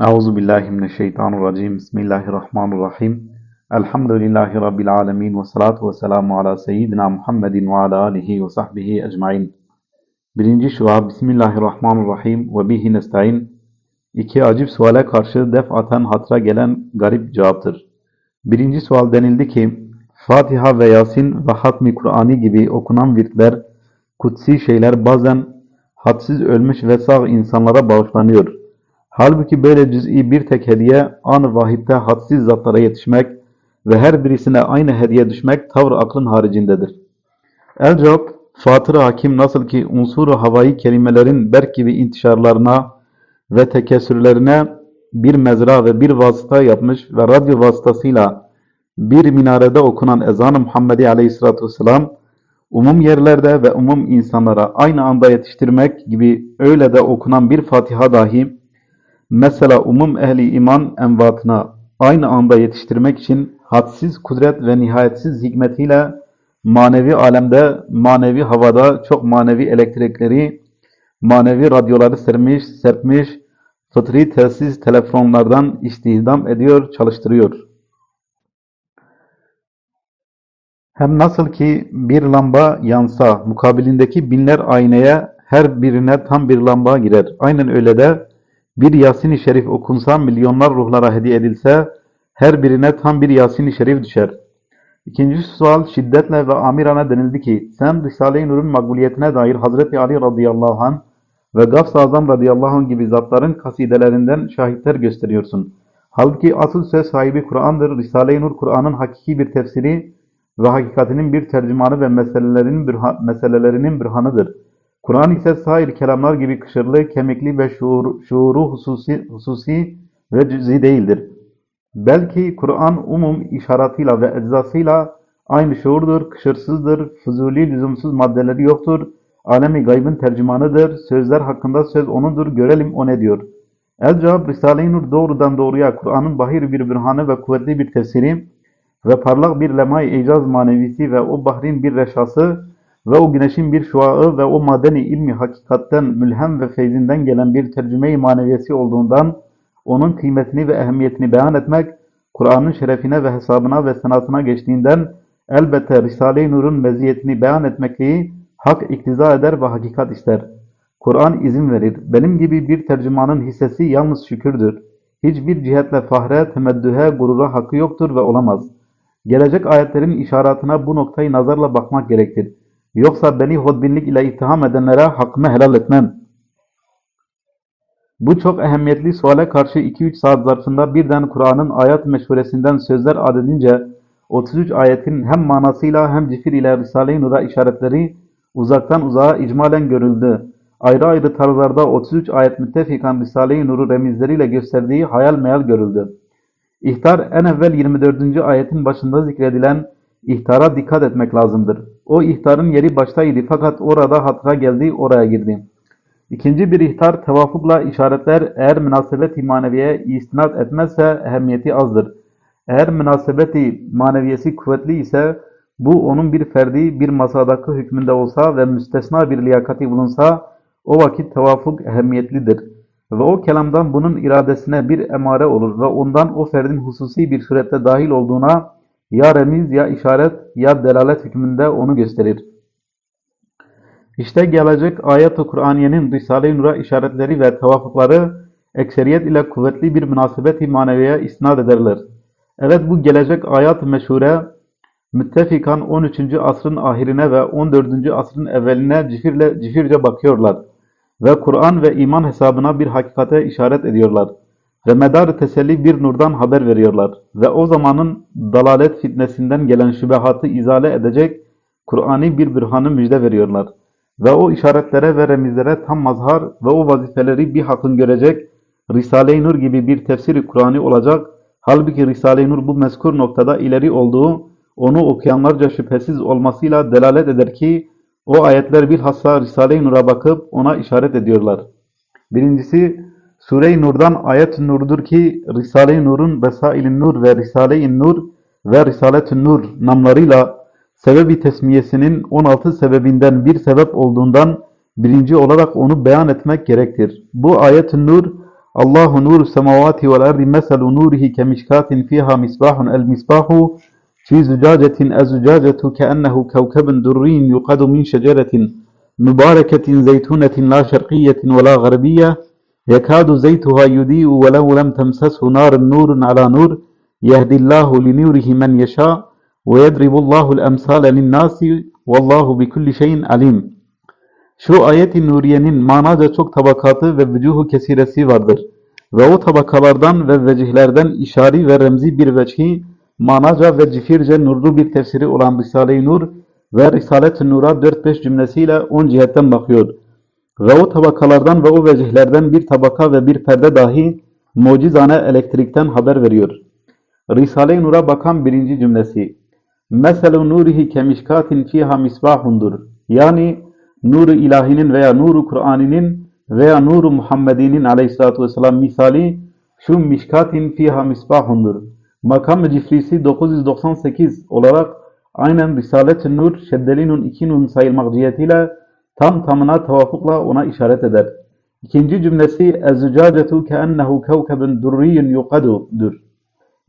Euzu billahi mineşşeytanirracim. Bismillahirrahmanirrahim. Elhamdülillahi rabbil alamin ve salatu vesselamu ala seyyidina Muhammedin ve ala alihi ve sahbihi ecmaîn. Birinci şua Bismillahirrahmanirrahim ve bihi nestaîn. İki acip suale karşı defaten hatıra gelen garip cevaptır. Birinci sual denildi ki Fatiha ve Yasin ve Hatmi Kur'ani gibi okunan virtler, kutsi şeyler bazen hadsiz ölmüş ve sağ insanlara bağışlanıyor. Halbuki böyle cüz'i bir tek hediye an-ı vahidde hadsiz zatlara yetişmek ve her birisine aynı hediye düşmek tavr aklın haricindedir. El cevap, Fatır-ı Hakim nasıl ki unsur-u havai kelimelerin berk gibi intişarlarına ve tekessürlerine bir mezra ve bir vasıta yapmış ve radyo vasıtasıyla bir minarede okunan ezan-ı Muhammedi aleyhissalatü vesselam umum yerlerde ve umum insanlara aynı anda yetiştirmek gibi öyle de okunan bir Fatiha dahi mesela umum ehli iman envatına aynı anda yetiştirmek için hadsiz kudret ve nihayetsiz hikmetiyle manevi alemde, manevi havada çok manevi elektrikleri, manevi radyoları sermiş, serpmiş, fıtri telsiz telefonlardan istihdam ediyor, çalıştırıyor. Hem nasıl ki bir lamba yansa, mukabilindeki binler aynaya her birine tam bir lamba girer. Aynen öyle de bir Yasin-i Şerif okunsa, milyonlar ruhlara hediye edilse, her birine tam bir Yasin-i Şerif düşer. İkinci sual şiddetle ve amirana denildi ki, sen Risale-i Nur'un makbuliyetine dair Hazreti Ali radıyallahu anh ve Gafs-ı Azam radıyallahu anh gibi zatların kasidelerinden şahitler gösteriyorsun. Halbuki asıl söz sahibi Kur'an'dır. Risale-i Nur Kur'an'ın hakiki bir tefsiri ve hakikatinin bir tercümanı ve meselelerinin, bürha, meselelerinin bürhanıdır. Kur'an ise sair kelamlar gibi kışırlı, kemikli ve şuur, şuuru hususi, hususi ve cüz'i değildir. Belki Kur'an umum işaratıyla ve eczasıyla aynı şuurdur, kışırsızdır, fuzuli, lüzumsuz maddeleri yoktur, alemi gaybın tercümanıdır, sözler hakkında söz onudur, görelim o ne diyor. El cevap Risale-i Nur doğrudan doğruya Kur'an'ın bahir bir bürhanı ve kuvvetli bir tefsiri ve parlak bir lemay icaz manevisi ve o bahrin bir reşası ve o güneşin bir şuağı ve o madeni ilmi hakikatten mülhem ve feyzinden gelen bir tercüme-i maneviyesi olduğundan onun kıymetini ve ehemmiyetini beyan etmek, Kur'an'ın şerefine ve hesabına ve sanatına geçtiğinden elbette Risale-i Nur'un meziyetini beyan etmekliği hak iktiza eder ve hakikat ister. Kur'an izin verir. Benim gibi bir tercümanın hissesi yalnız şükürdür. Hiçbir cihetle fahre, temeddühe, gurura hakkı yoktur ve olamaz. Gelecek ayetlerin işaretine bu noktayı nazarla bakmak gerektir. Yoksa beni hodbinlik ile ittiham edenlere hakkımı helal etmem. Bu çok ehemmiyetli suale karşı 2-3 saat zarfında birden Kur'an'ın ayet meşhuresinden sözler adedince 33 ayetin hem manasıyla hem cifir ile Risale-i Nur'a işaretleri uzaktan uzağa icmalen görüldü. Ayrı ayrı tarzlarda 33 ayet müttefikan Risale-i Nur'u remizleriyle gösterdiği hayal meyal görüldü. İhtar en evvel 24. ayetin başında zikredilen ihtara dikkat etmek lazımdır. O ihtarın yeri baştaydı fakat orada hatıra geldi oraya girdi. İkinci bir ihtar tevafukla işaretler eğer münasebet-i maneviyeye istinad etmezse ehemmiyeti azdır. Eğer münasebeti maneviyesi kuvvetli ise bu onun bir ferdi bir masadaki hükmünde olsa ve müstesna bir liyakati bulunsa o vakit tevafuk ehemmiyetlidir. Ve o kelamdan bunun iradesine bir emare olur ve ondan o ferdin hususi bir surette dahil olduğuna ya remiz ya işaret ya delalet hükmünde onu gösterir. İşte gelecek ayet-i Kur'aniyenin Risale-i Nur'a işaretleri ve tevafukları ekseriyet ile kuvvetli bir münasebet-i maneviye isnat ederler. Evet bu gelecek ayet-i meşhure müttefikan 13. asrın ahirine ve 14. asrın evveline cifirle, cifirce bakıyorlar ve Kur'an ve iman hesabına bir hakikate işaret ediyorlar ve medar teselli bir nurdan haber veriyorlar ve o zamanın dalalet fitnesinden gelen şübehatı izale edecek Kur'an'ı bir bürhanı müjde veriyorlar. Ve o işaretlere ve remizlere tam mazhar ve o vazifeleri bir hakkın görecek Risale-i Nur gibi bir tefsiri Kur'an'ı olacak. Halbuki Risale-i Nur bu mezkur noktada ileri olduğu onu okuyanlarca şüphesiz olmasıyla delalet eder ki o ayetler bilhassa Risale-i Nur'a bakıp ona işaret ediyorlar. Birincisi Sure-i Nur'dan ayet-i Nur'dur ki Risale-i Nur'un Vesail-i Nur ve Risale-i Nur ve Risalet-i Nur namlarıyla sebebi tesmiyesinin 16 sebebinden bir sebep olduğundan birinci olarak onu beyan etmek gerektir. Bu ayet-i nur Allahu nuru semavati vel ardi meselu nurihi kemişkatin fiha misbahun el misbahu fi zucacetin ezucacetu keennehu kevkebun durriyin yuqadu min şeceretin mübareketin zeytunetin la şerqiyetin ve la garbiye yekadu zeytuha yudi'u velev lem temseshu narun nurun ala nur yehdillahu li nurihi men yeşâ ve yedribullahul emsâle linnâsi vallahu bi kulli şeyin alim. Şu ayet-i nuriyenin manaca çok tabakatı ve vücuhu kesiresi vardır. Ve o tabakalardan ve vecihlerden işari ve remzi bir veçhi, manaca ve cifirce nurlu bir tefsiri olan Risale-i Nur ve Risalet-i Nur'a 4-5 cümlesiyle 10 cihetten bakıyor. Ve o tabakalardan ve o vecihlerden bir tabaka ve bir perde dahi mucizane elektrikten haber veriyor. Risale-i Nur'a bakan birinci cümlesi. Meselu nurihi kemişkatin fiha misbahundur. Yani nuru ilahinin veya nuru Kur'an'ının veya nuru Muhammed'inin aleyhissalatü vesselam misali şu mişkatin fiha misbahundur. Makam-ı cifrisi 998 olarak aynen Risalet-i Nur şeddeli nun iki nun sayılmak cihetiyle tam tamına tavafukla ona işaret eder. İkinci cümlesi ezzücacetu keennehu kevkebun durriyyun yuqadu'dur.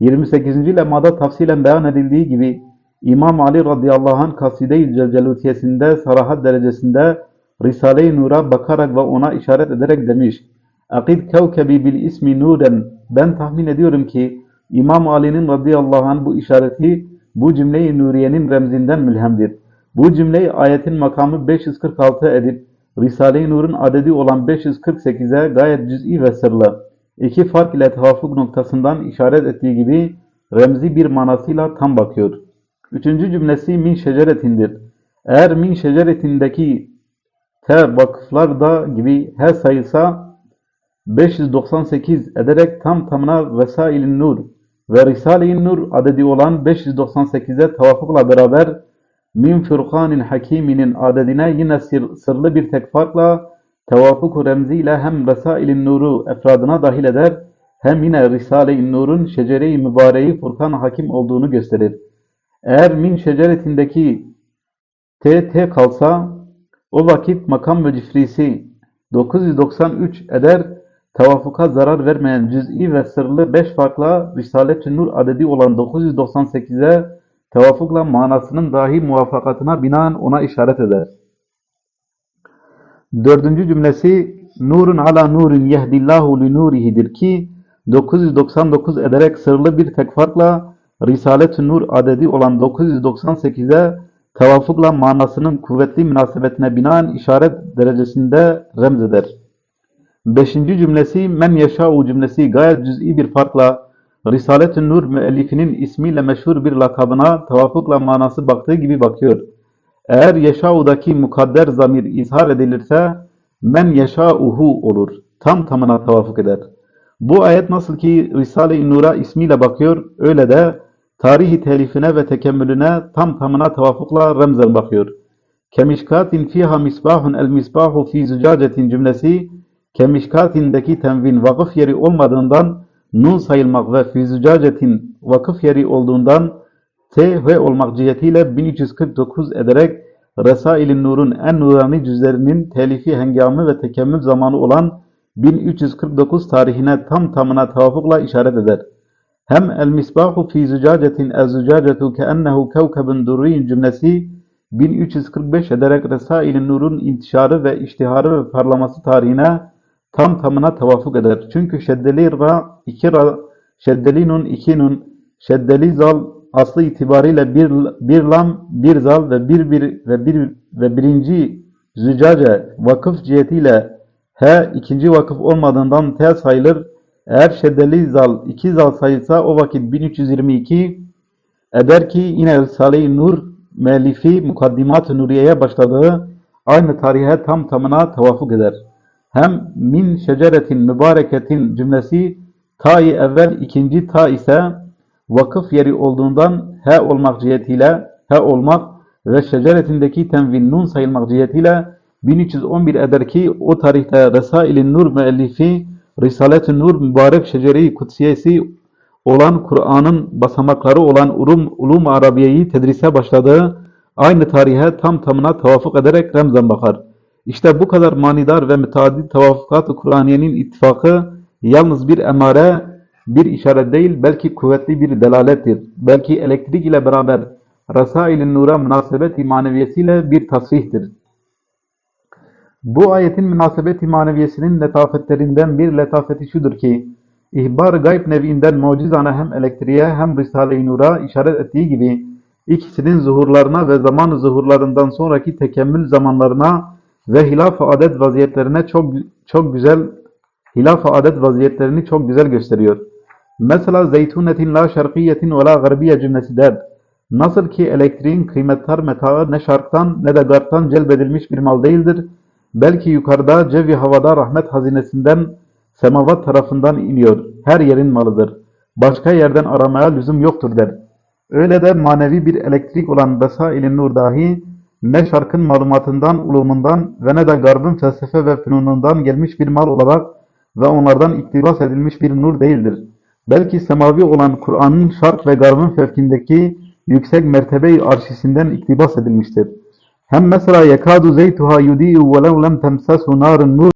28. lemada tafsilen beyan edildiği gibi İmam Ali radıyallahu anh Kaside-i Celcelutiyesinde sarahat derecesinde Risale-i Nur'a bakarak ve ona işaret ederek demiş. Akid kevkebi bil ismi nuren. Ben tahmin ediyorum ki İmam Ali'nin radıyallahu anh bu işareti bu cümleyi Nuriye'nin remzinden mülhemdir. Bu cümleyi ayetin makamı 546 edip Risale-i Nur'un adedi olan 548'e gayet cüz'i ve sırlı iki fark ile tevafuk noktasından işaret ettiği gibi remzi bir manasıyla tam bakıyor. Üçüncü cümlesi min şeceretindir. Eğer min şeceretindeki T vakıflar da gibi her sayısa 598 ederek tam tamına Vesail-i Nur ve Risale-i Nur adedi olan 598'e tevafukla beraber Min Furkanil Hakimi'nin adedine yine sır, sırlı bir tek farkla tevafuk remziyle hem Vesail-i Nur'u efradına dahil eder hem yine Risale-i Nur'un şecere-i mübareği Furkan Hakim olduğunu gösterir. Eğer min şeceretindeki T, T kalsa o vakit makam ve cifrisi 993 eder, tevafuka zarar vermeyen cüz'i ve sırlı 5 farkla Risalet-i Nur adedi olan 998'e tevafukla manasının dahi muvaffakatına binaen ona işaret eder. Dördüncü cümlesi Nurun ala nurin yehdillahu li nurihidir ki 999 ederek sırlı bir tek farkla Risalet-i Nur adedi olan 998'e tevafukla manasının kuvvetli münasebetine binaen işaret derecesinde remzeder. Beşinci cümlesi men yeşâ'u cümlesi gayet cüz'i bir farkla Risalet-i Nur müellifinin ismiyle meşhur bir lakabına tevafukla manası baktığı gibi bakıyor. Eğer yeşâ'udaki mukadder zamir izhar edilirse men yeşâ'uhu olur. Tam tamına tevafuk eder. Bu ayet nasıl ki Risale-i Nur'a ismiyle bakıyor, öyle de tarihi telifine ve tekemmülüne tam tamına tevafukla remzen bakıyor. Kemişkatin fiha misbahun el misbahu fi zücacetin cümlesi kemişkatindeki tenvin vakıf yeri olmadığından nun sayılmak ve fi zücacetin vakıf yeri olduğundan T ve olmak cihetiyle 1349 ederek Resail-i Nur'un en nurani cüzlerinin telifi hengamı ve tekemmül zamanı olan 1349 tarihine tam tamına tevafukla işaret eder. Hem el misbahu fi zücacetin ez zücacetu keennehu kevkebun durriyin cümlesi 1345 ederek Resail-i Nur'un intişarı ve iştiharı ve parlaması tarihine tam tamına tevafuk eder. Çünkü şeddeli ra, iki ra, şeddeli nun, iki nun, şeddeli zal aslı itibariyle bir, bir lam, bir zal ve bir, bir ve bir ve birinci zücace vakıf cihetiyle H ikinci vakıf olmadığından T sayılır. Eğer şeddeli zal iki zal sayılsa o vakit 1322 eder ki yine Risale-i Nur müellifi Mukaddimat-ı Nuriye'ye başladığı aynı tarihe tam tamına tevafuk eder. Hem min şeceretin mübareketin cümlesi ta-i evvel ikinci ta ise vakıf yeri olduğundan he olmak cihetiyle he olmak ve şeceretindeki tenvin nun sayılmak cihetiyle 1311 eder ki o tarihte Resail-i Nur müellifi Risalet-i Nur mübarek şecere-i kutsiyesi olan Kur'an'ın basamakları olan ulum, ulum Arabiye'yi tedrise başladığı aynı tarihe tam tamına tevafuk ederek remzen bakar. İşte bu kadar manidar ve müteaddit tevafukat-ı Kur'aniyenin ittifakı yalnız bir emare, bir işaret değil, belki kuvvetli bir delalettir. Belki elektrik ile beraber Rasail-i Nur'a münasebet-i maneviyesiyle bir tasrihtir. Bu ayetin münasebet-i maneviyesinin letafetlerinden bir letafeti şudur ki, ihbar gayb neviinden mucizane hem elektriğe hem Risale-i Nur'a işaret ettiği gibi, ikisinin zuhurlarına ve zaman zuhurlarından sonraki tekemmül zamanlarına ve hilaf-ı adet vaziyetlerine çok çok güzel hilaf-ı adet vaziyetlerini çok güzel gösteriyor. Mesela zeytunetin la şerkiyetin ve la garbiye cümlesi der. Nasıl ki elektriğin kıymettar metaı ne şarktan ne de garptan celbedilmiş bir mal değildir. Belki yukarıda cevi havada rahmet hazinesinden semavat tarafından iniyor. Her yerin malıdır. Başka yerden aramaya lüzum yoktur der. Öyle de manevi bir elektrik olan Besail-i Nur dahi ne şarkın malumatından, ulumundan ve ne de garbın felsefe ve fünunundan gelmiş bir mal olarak ve onlardan iktibas edilmiş bir nur değildir. Belki semavi olan Kur'an'ın şark ve garbın fevkindeki yüksek mertebe-i arşisinden iktibas edilmiştir. Hem mesela yekadu zeytuha yudi'u velev lem temsasu narun nur